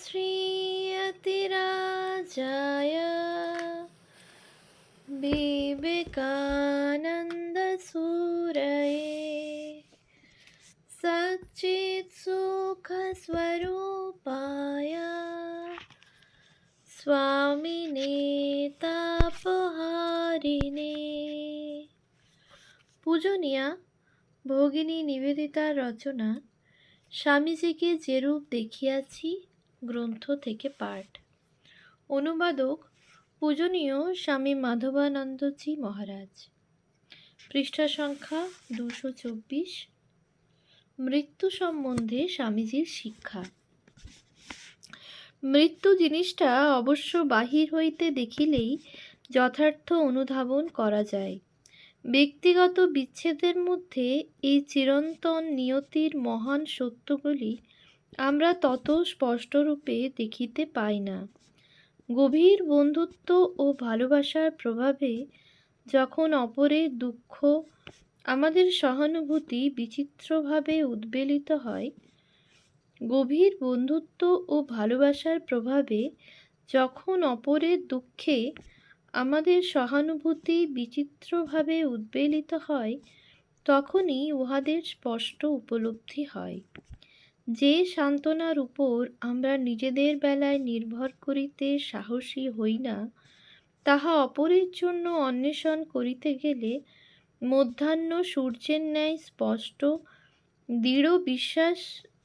श्रीयतिराजाय विवेकानन्दसूरये सच्चित्सुखस्वरूपाय स्वामिने তাপহারিণে পূজনীয়া ভগিনী নিবেদিতার রচনা স্বামীজিকে যেরূপ দেখিয়াছি গ্রন্থ থেকে পাঠ। অনুবাদক পূজনীয় স্বামী মাধবানন্দজি মহারাজ। পৃষ্ঠা সংখ্যা দুশো চব্বিশ। মৃত্যু সম্বন্ধে স্বামীজির শিক্ষা। মৃত্যু জিনিসটা অবশ্য বাহির হইতে দেখিলেই যথার্থ অনুধাবন করা যায়। ব্যক্তিগত বিচ্ছেদের মধ্যে এই চিরন্তন নিয়তির মহান সত্যগুলি আমরা তত স্পষ্টরূপে দেখিতে পাই না। গভীর বন্ধুত্ব ও ভালোবাসার প্রভাবে যখন অপরের দুঃখ আমাদের সহানুভূতি বিচিত্রভাবে উদ্বেলিত হয়, গভীর বন্ধুত্ব ও ভালোবাসার প্রভাবে যখন অপরের দুঃখে আমাদের সহানুভূতি বিচিত্রভাবে উদ্বেলিত হয়, তখনই উহাদের স্পষ্ট উপলব্ধি হয়। যে সান্ত্বনার উপর আমরা নিজেদের বেলায় নির্ভর করিতে সাহসী হই না, তাহা অপরের জন্য অন্বেষণ করিতে গেলে মধ্যাহ্ন সূর্যের ন্যায় স্পষ্ট, দৃঢ় বিশ্বাস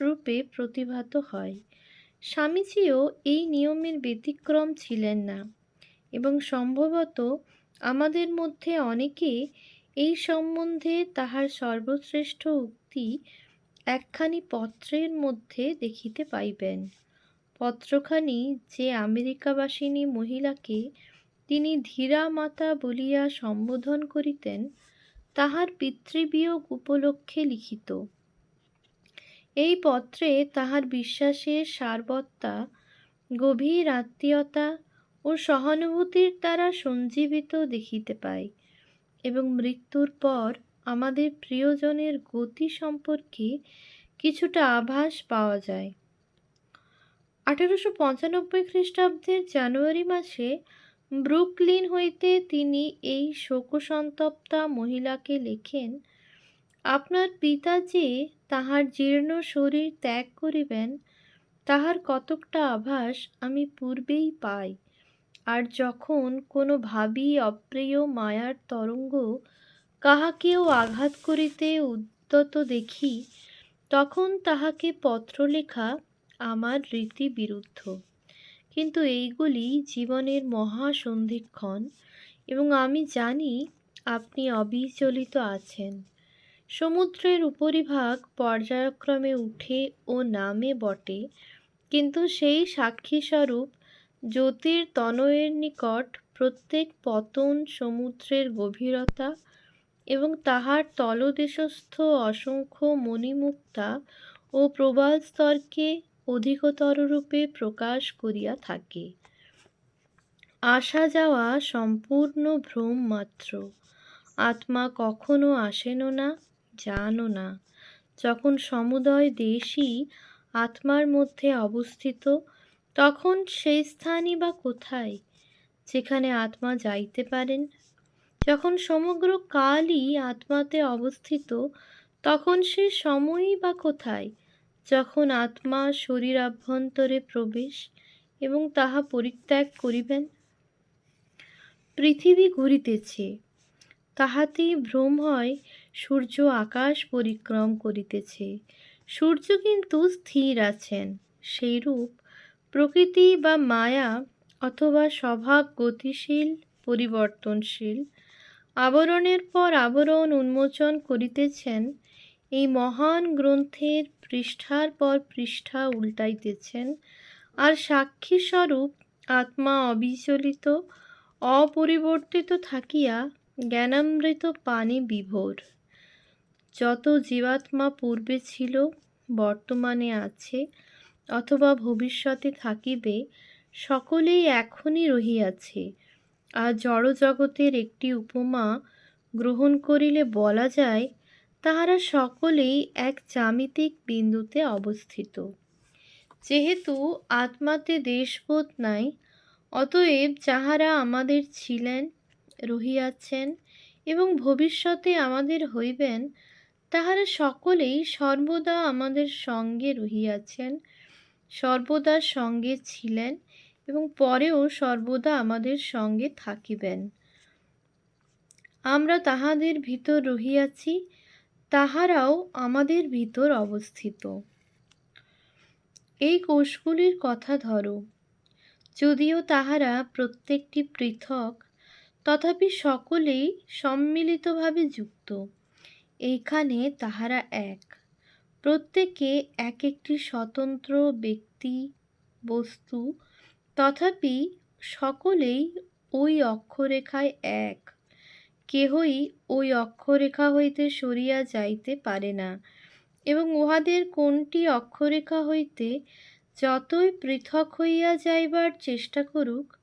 রূপে প্রতিভাত হয়। স্বামীজিও এই নিয়মের ব্যতিক্রম ছিলেন না এবং সম্ভবত আমাদের মধ্যে অনেকে এই সম্বন্ধে তাহার সর্বশ্রেষ্ঠ উক্তি একখানি পত্রের মধ্যে দেখিতে পাইবেন। পত্রখানি যে আমেরিকাবাসিনী মহিলাকে তিনি ধীরা মাতা বলিয়া সম্বোধন করিতেন, তাহার পিতৃবিয়োগ উপলক্ষে লিখিত। এই পত্রে তাহার বিশ্বাসের সারবত্তা, গভীর আত্মীয়তা ও সহানুভূতির দ্বারা সঞ্জীবিত দেখিতে পাই এবং মৃত্যুর পর আমাদের প্রিয়জনের গতি সম্পর্কে কিছুটা আভাস পাওয়া যায়। আঠেরোশো পঁচানব্বই খ্রিস্টাব্দের জানুয়ারি মাসে ব্রুকলিন হইতে তিনি এই শোকসন্তপ্তা মহিলাকে লেখেন, আপনার পিতা যে তাহার জীর্ণ শরীর ত্যাগ করিবেন, তাহার কতকটা আভাস আমি পূর্বেই পাই। আর যখন কোনো ভাবি, অপ্রিয় মায়ার তরঙ্গ কাহাকেও আঘাত করিতে উদ্যত দেখি, তখন তাহাকে পত্র লেখা আমার রীতি বিরুদ্ধ। কিন্তু এইগুলি জীবনের মহাসন্ধিক্ষণ এবং আমি জানি আপনি অবিচলিত আছেন। সমুদ্রের উপরিভাগ পর্যায়ক্রমে উঠে ও নামে বটে, কিন্তু সেই সাক্ষীস্বরূপ জ্যোতির তনয়ের নিকট প্রত্যেক পতন সমুদ্রের গভীরতা এবং তাহার তলদেশস্থ অসংখ্য মণিমুক্তা ও প্রবাল স্তরকে অধিকতর রূপে প্রকাশ করিয়া থাকে। আসা যাওয়া সম্পূর্ণ ভ্রম মাত্র। আত্মা কখনো আসেনও না জানো না। যখন সমুদয় দেশই আত্মার মধ্যে অবস্থিত, তখন সেই স্থানই বা কোথায়? যেখানে আত্মা যাইতে পারেন যখন সমগ্র কালই আত্মাতে অবস্থিত, তখন সে সময়ই বা কোথায়? যখন আত্মা শরীর আভ্যন্তরে প্রবেশ এবং তাহা পরিত্যাগ করিবেন? পৃথিবী ঘুরিতেছে, তাহাতেই ভ্রম হয়, সূর্য আকাশ পরিক্রম করিতেছে। সূর্য কিন্তু স্থির আছেন, সেইরূপ প্রকৃতি বা মায়া অথবা স্বভাব গতিশীল, পরিবর্তনশীল। আবরণের পর আবরণ উন্মোচন করিতেছেন, এই মহান গ্রন্থের পৃষ্ঠার পর পৃষ্ঠা উল্টাইতেছেন, আর সাক্ষীস্বরূপ আত্মা অবিচলিত, অপরিবর্তিত থাকিয়া জ্ঞানামৃত পানি বিভোর। যত জীবাত্মা পূর্বে ছিল, বর্তমানে আছে, অথবা ভবিষ্যতে থাকিবে, সকলেই এখনই রহিয়াছে। আর জড়জগতের একটি উপমা গ্রহণ করিলে বলা যায়, তাহারা সকলেই এক জ্যামিতিক বিন্দুতে অবস্থিত। যেহেতু আত্মাতে দেশবোধ নাই, অতএব যাহারা আমাদের ছিলেন, রহিয়াছেন এবং ভবিষ্যতে আমাদের হইবেন, তাহারা সকলেই সর্বদা আমাদের সঙ্গে রহিয়াছেন, সর্বদা সঙ্গে ছিলেন এবং পরেও সর্বদা আমাদের সঙ্গে থাকিবেন। আমরা তাহাদের ভিতর রহিয়াছি, তাহারাও আমাদের ভিতর অবস্থিত। এই কোষগুলির কথা ধরো। যদিও তাহারা প্রত্যেকটি পৃথক, তথাপি সকলেই সম্মিলিতভাবে যুক্ত। এইখানে তাহারা এক। প্রত্যেকে এক একটি স্বতন্ত্র ব্যক্তি, বস্তু তথাপি সকলেই ওই অক্ষরেখায় এক। কেহই ওই অক্ষরেখা হইতে সরিয়া যাইতে পারে না এবং উহাদের কোনটি অক্ষরেখা হইতে যতই পৃথক হইয়া যাইবার চেষ্টা করুক,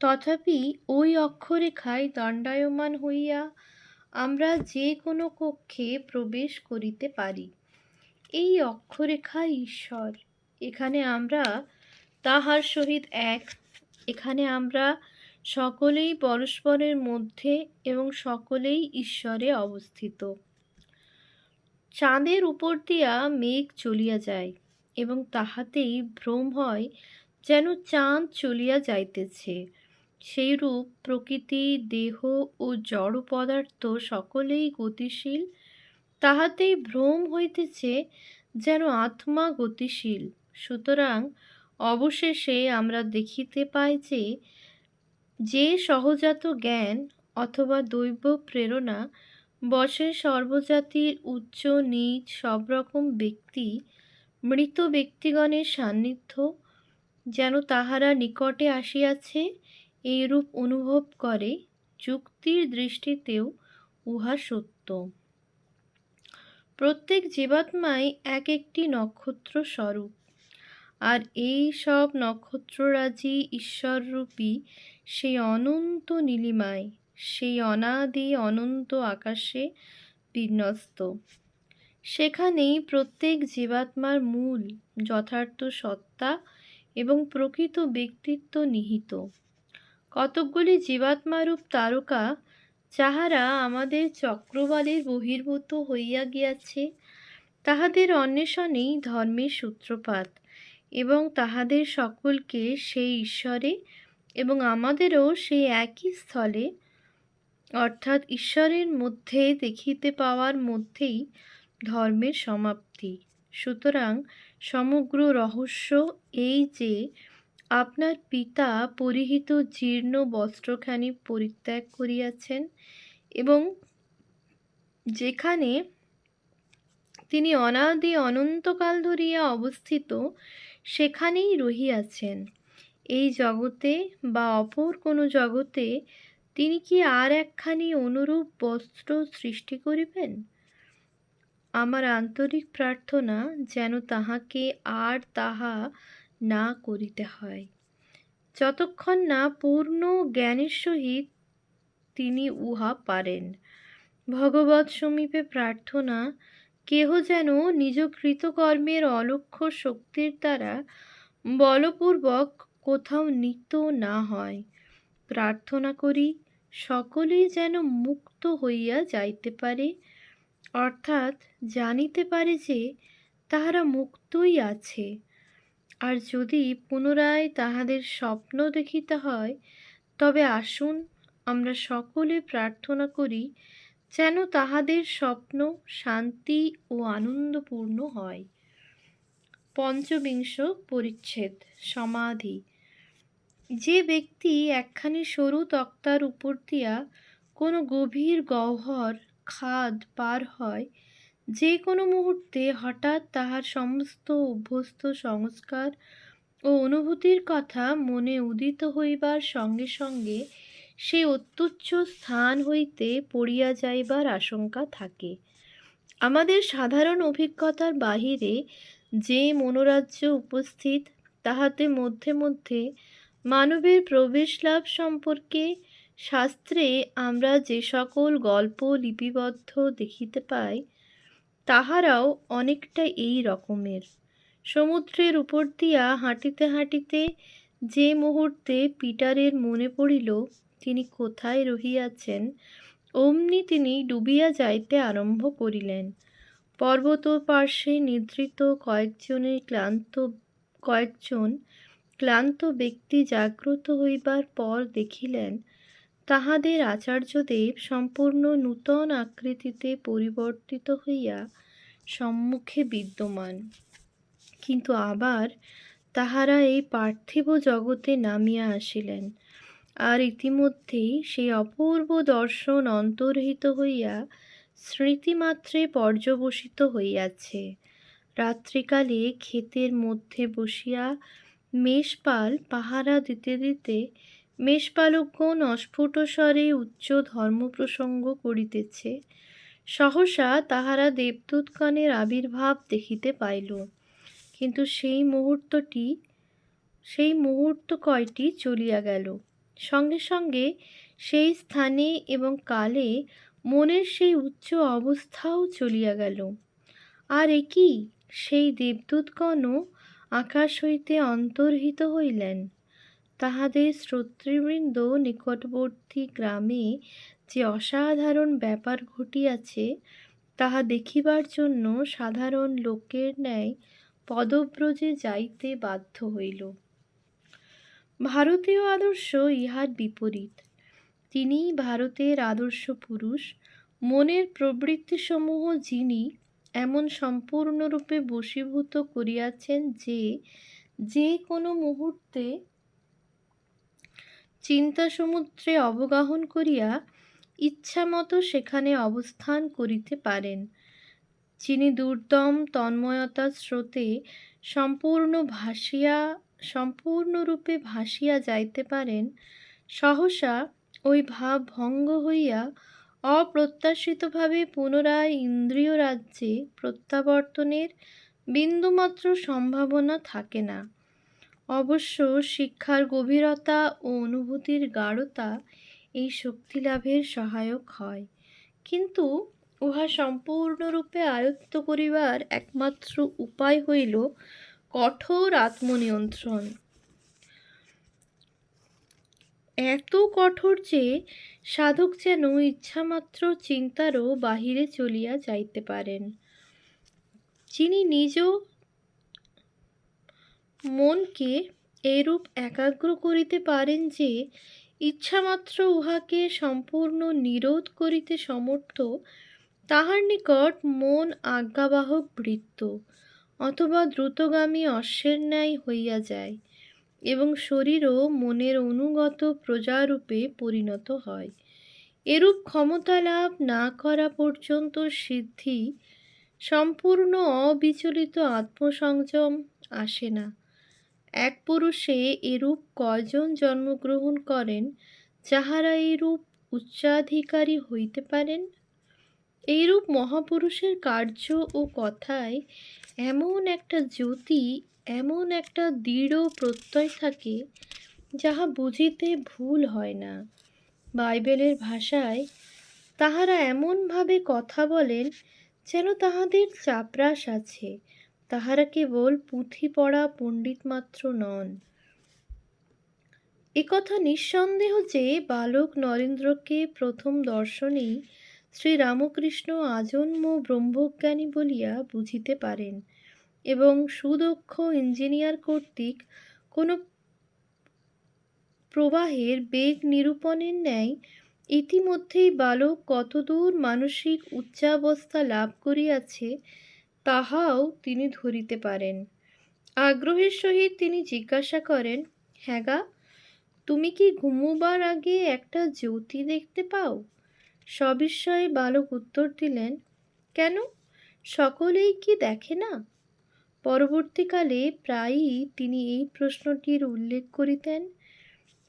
তথাপি ওই অক্ষরেখায় দণ্ডায়মান হইয়া আমরা যে কোনো কক্ষে প্রবেশ করিতে পারি। এই অক্ষরেখা ঈশ্বর। এখানে আমরা তাহার সহিত এক। এখানে আমরা সকলেই পরস্পরের মধ্যে এবং সকলেই ঈশ্বরে অবস্থিত। চাঁদের উপর দিয়া মেঘ চলিয়া যায় এবং তাহাতেই ভ্রম হয় যেন চাঁদ চলিয়া যাইতেছে। সেইরূপ প্রকৃতি, দেহ ও জড় পদার্থ সকলেই গতিশীল, তাহাতেই ভ্রম হইতেছে যেন আত্মা গতিশীল। সুতরাং অবশেষে আমরা দেখিতে পাই যে যে সহজাত জ্ঞান অথবা দৈব প্রেরণা বসে সর্বজাতির উচ্চ, নীচ সব রকম ব্যক্তি, মৃত ব্যক্তিগণের সান্নিধ্য যেন তাহারা নিকটে আসিয়াছে, এইরূপ অনুভব করে যুক্তির দৃষ্টিতেও উহা সত্য। প্রত্যেক জীবাত্মাই এক একটি নক্ষত্র স্বরূপ আর এই সব নক্ষত্ররাজি ঈশ্বররূপী সেই অনন্ত নীলিমায়, সেই অনাদি অনন্ত আকাশে বিন্যস্ত। সেখানেই প্রত্যেক জীবাত্মার মূল যথার্থ সত্তা এবং প্রকৃত ব্যক্তিত্ব নিহিত। কতকগুলি জীবাত্মারূপ তারকা যাহারা আমাদের চক্রবালের বহির্ভূত হইয়া গিয়াছে, তাহাদের অন্বেষণেই ধর্মের সূত্রপাত। এবং তাহাদের সকলকে সেই ঈশ্বরে এবং আমাদেরও সেই একই স্থলে। অর্থাৎ ঈশ্বরের মধ্যে দেখিতে পাওয়ার মধ্যেই ধর্মের সমাপ্তি। সুতরাং সমগ্র রহস্য এই যে, আপনার পিতা পরিহিত জীর্ণ বস্ত্রখানি পরিত্যাগ করিয়াছেন এবং যেখানে তিনি অনাদি অনন্তকাল ধরিয়া অবস্থিত সেখানেই রহিয়াছেন। এই জগতে বা অপর কোনো জগতে তিনি কি আর একখানি অনুরূপ বস্ত্র সৃষ্টি করিবেন? আমার আন্তরিক প্রার্থনা যেন তাহাকে আর তাহা না করিতে হয়। যতক্ষণ না পূর্ণ জ্ঞানের সহিত তিনি উহা পারেন। ভগবৎ সমীপে প্রার্থনা কেহ যেন নিজ কৃতকর্মের অলক্ষ শক্তির দ্বারা বলপূর্বক কোথাও নিত না হয়। প্রার্থনা করি, সকলেই যেন মুক্ত হইয়া যাইতে পারে। অর্থাৎ জানিতে পারে যে তাহারা মুক্তই আছে। আর যদি পুনরায় তাহাদের স্বপ্ন দেখিতে হয়, তবে আসুন আমরা সকলে প্রার্থনা করি যেন তাহাদের স্বপ্ন শান্তি ও আনন্দপূর্ণ হয়। পঞ্চবিংশ পরিচ্ছেদ, সমাধি। যে ব্যক্তি একখানি সরু তক্তার উপর দিয়া কোনো গভীর গহ্বর, খাদ পার হয়, যে কোনো মুহূর্তে হঠাৎ তাহার সমস্ত অভ্যস্ত সংস্কার ও অনুভূতির কথা মনে উদিত হইবার সঙ্গে সঙ্গে সে অত্যুচ্চ স্থান হইতে পড়িয়া যাইবার আশঙ্কা থাকে। আমাদের সাধারণ অভিজ্ঞতার বাহিরে যে মনোরাজ্য উপস্থিত, তাহাতে মধ্যে মধ্যে মানবের প্রবেশ লাভ সম্পর্কে শাস্ত্রে আমরা যে সকল গল্প লিপিবদ্ধ দেখিতে পাই, তাহারাও অনেকটা এই রকমের। সমুদ্রের উপর দিয়া হাঁটিতে হাঁটিতে যে মুহূর্তে পিটারের মনে পড়িল তিনি কোথায় রহিয়াছেন, অমনি তিনি ডুবিয়া যাইতে আরম্ভ করিলেন। পর্বত পার্শ্বে নিদ্রিত কয়েকজনের ক্লান্ত, কয়েকজন ক্লান্ত ব্যক্তি জাগ্রত হইবার পর দেখিলেন, তাহাদের আচার্যদেব সম্পূর্ণ নূতন আকৃতিতে পরিবর্তিত হইয়া সম্মুখে বিদ্যমান। কিন্তু আবার তাহারা এই পার্থিব জগতে নামিয়া আসিলেন। আর ইতিমধ্যেই সেই অপূর্ব দর্শন অন্তর্হিত হইয়া স্মৃতিমাত্রে পর্যবসিত হইয়াছে। রাত্রিকালে ক্ষেতের মধ্যে বসিয়া মেষপাল পাহারা দিতে দিতে মেষপালকগণ অস্ফুট স্বরে উচ্চ ধর্মপ্রসঙ্গ করিতেছে। সহসা তাহারা দেবদূতগণের আবির্ভাব দেখিতে পাইল। কিন্তু সেই মুহূর্তটি, সেই মুহূর্ত কয়টি চলিয়া গেল? সঙ্গে সঙ্গে সেই স্থানে এবং কালে মনের সেই উচ্চ অবস্থাও চলিয়া গেল। আর একই সেই দেবদূতগণও আকাশ হইতে অন্তর্হিত হইলেন। তাহাদের শ্রোতৃবৃন্দ নিকটবর্তী গ্রামে যে অসাধারণ ব্যাপার ঘটিয়াছে, তাহা দেখিবার জন্য সাধারণ লোকের ন্যায় পদব্রজে যাইতে বাধ্য হইল। ভারতীয় আদর্শ ইহার বিপরীত। তিনিই ভারতের আদর্শ পুরুষ, মনের প্রবৃত্তিসমূহ যিনি এমন সম্পূর্ণরূপে বশীভূত করিয়াছেন যে যে কোনো মুহূর্তে চিন্তা সমুদ্রে অবগাহন করিয়া ইচ্ছামতো সেখানে অবস্থান করিতে পারেন। যিনি দুর্দম তন্ময়তার স্রোতে সম্পূর্ণ ভাসিয়া সম্পূর্ণরূপে ভাসিয়া যাইতে পারেন, সহসা ওই ভাব ভঙ্গ হইয়া অপ্রত্যাশিতভাবে পুনরায় ইন্দ্রিয় রাজ্যে প্রত্যাবর্তনের বিন্দুমাত্র সম্ভাবনা থাকে না। অবশ্য শিক্ষার গভীরতা ও অনুভূতির গাঢ়তা এই শক্তি লাভের সহায়ক হয়। কিন্তু উহা সম্পূর্ণরূপে আয়ত্ত করিবার একমাত্র উপায় হইল কঠোর আত্মনিয়ন্ত্রণ। এত কঠোর যে সাধক যেন ইচ্ছামাত্র চিন্তারও বাহিরে চলিয়া যাইতে পারেন। যিনি নিজ মনকে এরূপ একাগ্র করিতে পারেন যে ইচ্ছামাত্র উহাকে সম্পূর্ণ নিরোধ করিতে সমর্থ, তাহার নিকট মন আজ্ঞাবাহক বৃত্ত। অথবা দ্রুতগামী অশ্বের ন্যায় হইয়া যায় এবং শরীরও মনের অনুগত প্রজারূপে পরিণত হয়। এরূপ ক্ষমতা লাভ না করা পর্যন্ত সিদ্ধি, সম্পূর্ণ অবিচলিত আত্মসংযম আসে না। এক পুরুষে এরূপ কয়জন জন্মগ্রহণ করেন, যাহারা এইরূপ উচ্চাধিকারী হইতে পারেন? এইরূপ মহাপুরুষের কার্য ও কথায় এমন একটা জ্যোতি, এমন একটা দৃঢ় প্রত্যয় থাকে, যাহা বুঝিতে ভুল হয় না। বাইবেলের ভাষায় তাহারা এমনভাবে কথা বলেন যেন তাহাদের চাপরাস আছে। তাহারা কেবল পুঁথি পড়া পণ্ডিত মাত্র নন। একথা নিঃসন্দেহ যে বালক নরেন্দ্রকে প্রথম দর্শনেই শ্রীরামকৃষ্ণ আজন্ম ব্রহ্মজ্ঞানী বলিয়া বুঝিতে পারেন এবং সুদক্ষ ইঞ্জিনিয়ার কর্তৃক কোনো প্রবাহের বেগ নিরূপণের ন্যায় ইতিমধ্যেই বালক কতদূর মানসিক উচ্চাবস্থা লাভ করিয়াছে তাহাও তিনি ধরিতে পারেন। আগ্রহের সহিত তিনি জিজ্ঞাসা করেন হ্যাগা তুমি কি ঘুমুবার আগে একটা জ্যোতি দেখতে পাও? সবিস্ময়ে বালক উত্তর দিলেন, কেন? সকলেই কি দেখে না? পরবর্তীকালে প্রায়ই তিনি এই প্রশ্নটির উল্লেখ করিতেন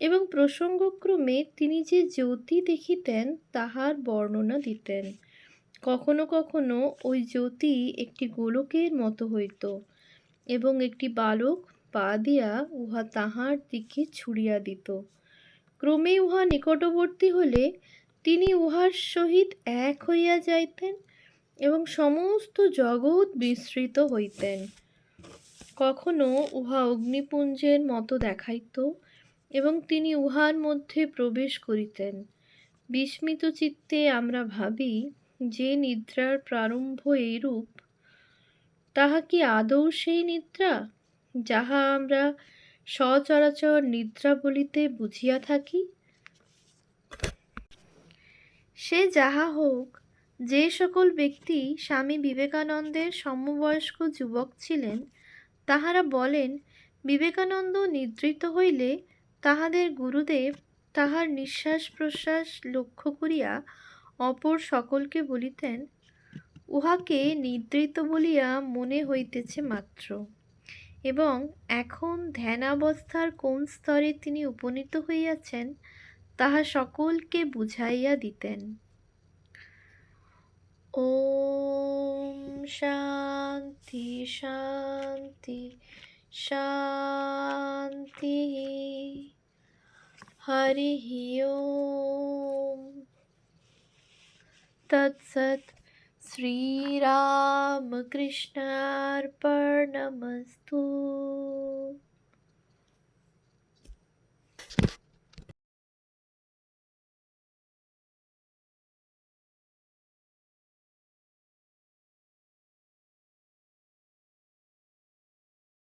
এবং প্রসঙ্গক্রমে তিনি যে জ্যোতি দেখিতেন, তাহার বর্ণনা দিতেন। কখনো কখনো ওই জ্যোতি একটি গোলকের মতো হইত এবং একটি বালক পা দিয়া উহা তাহার দিকে ছুড়িয়া দিত। ক্রমে উহা নিকটবর্তী হলে তিনি উহার সহিত এক হইয়া যাইতেন এবং সমস্ত জগৎ বিস্মৃত হইতেন। কখনো উহা অগ্নিপুঞ্জের মতো দেখাইত এবং তিনি উহার মধ্যে প্রবেশ করিতেন। বিস্মিত চিত্তে আমরা ভাবি, যে নিদ্রার প্রারম্ভ এইরূপ, তাহা কি আদৌ সেই নিদ্রা? যাহা আমরা সচরাচর নিদ্রা বলিতে বুঝিয়া থাকি। সে যাহা হোক, যে সকল ব্যক্তি স্বামী বিবেকানন্দের সমবয়স্ক যুবক ছিলেন, তাহারা বলেন, বিবেকানন্দ নিদ্রিত হইলে তাহাদের গুরুদেব তাহার নিঃশ্বাস প্রশ্বাস লক্ষ্য করিয়া অপর সকলকে বলিতেন, উহাকে নিদ্রিত বলিয়া মনে হইতেছে মাত্র। এবং এখন ধ্যানাবস্থার কোন স্তরে তিনি উপনীত হইয়াছেন তাহা সকলকে বুঝাইয়া দিতেন। ওম শান্তি শান্তি শান্তি। হরি ওম। তৎসৎ শ্রীরামকৃষ্ণার্পণমস্তু।